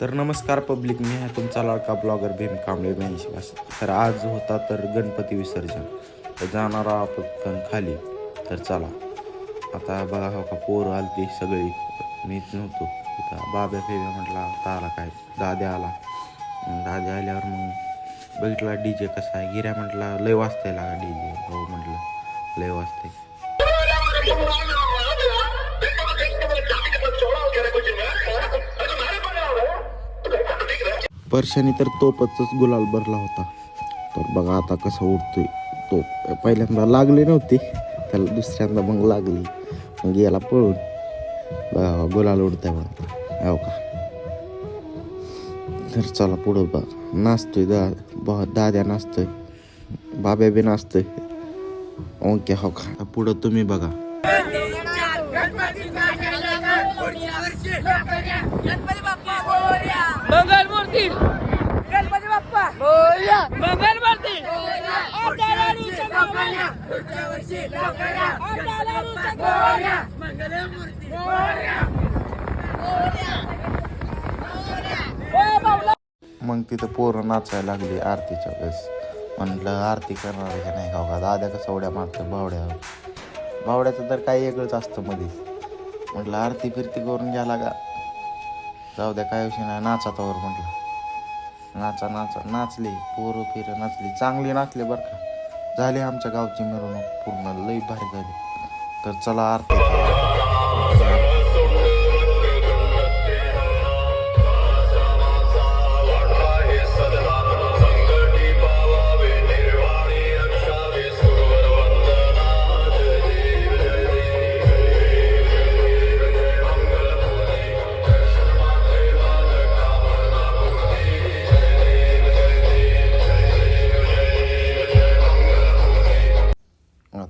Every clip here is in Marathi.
तर नमस्कार पब्लिक मी आहे तुमचा लाडका ब्लॉगर भीम कांबळे ब्याऐंशी तर आज होता तर गणपती विसर्जन. तर जाणार आहोत आपण खाली. तर चला. आता बघा हो का पोरं आलती सगळी. मीच नव्हतो. इथं बाब्या फेब्या म्हटला आता आला काय? दाद्या आला. दाद्या आल्यावर मग बघितला डी जे कसा आहे. गिऱ्या म्हटला लय वाजतंय लागा डी जे हो म्हटलं लय वाजतंय. परशाने तर तोपच गुलाल भरला होता. तर बघा आता कसं उडतोय तो. पहिल्यांदा लागली नव्हती त्याला दुसऱ्यांदा मग लागली. मग याला पळून बघा गुलाल उडतंय बघा हो का? तर चला पुढं बघ. नाचतोय दा बा दाद्या नाचतोय. बाब्या बी नाचतोय. ओके हो का? पुढं तुम्ही बघा. मग तिथं पोरं नाचायला लागली आरतीच्या वेळेस. म्हटलं आरती करणार का नाही का? का दाद्या कसं उड्या मारतं बावड्या. बावड्याचं तर काही वेगळंच असतं मध्येच म्हटलं आरती फिरती करून घ्या लागा. जाऊ द्या काय विषय नाही. नाचा तोवर म्हटलं नाचा नाचा नाचले पोरं फिरं नाचले चांगले नाचले बरं का. झाले आमच्या गावची मिरवणूक पूर्ण लई भारी झाली. तर चला आरती.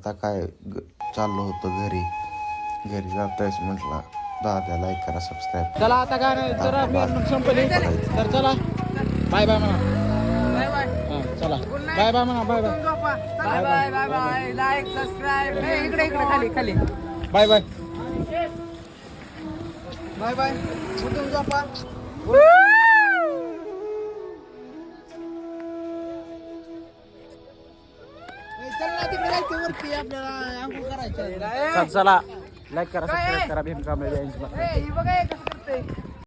आता काय ग- चाललो होतो घरी. घरी जातायस म्हटलं दादा लाईक करा. सबस्क्राईब चला आता काय नाही जरा मिरवणूक संपली. तर चला. बाय बाय म्हणा. बाय बाय हा, चला. बाय बाय म्हणा bye bye bye bye bye bye like subscribe इकडे इकडे खाली खाली. बाय बाय बाय बाय कुठून झोपा चला लाईक करा सबस्क्राईब करा भीम कांबळे ब्याऐंशी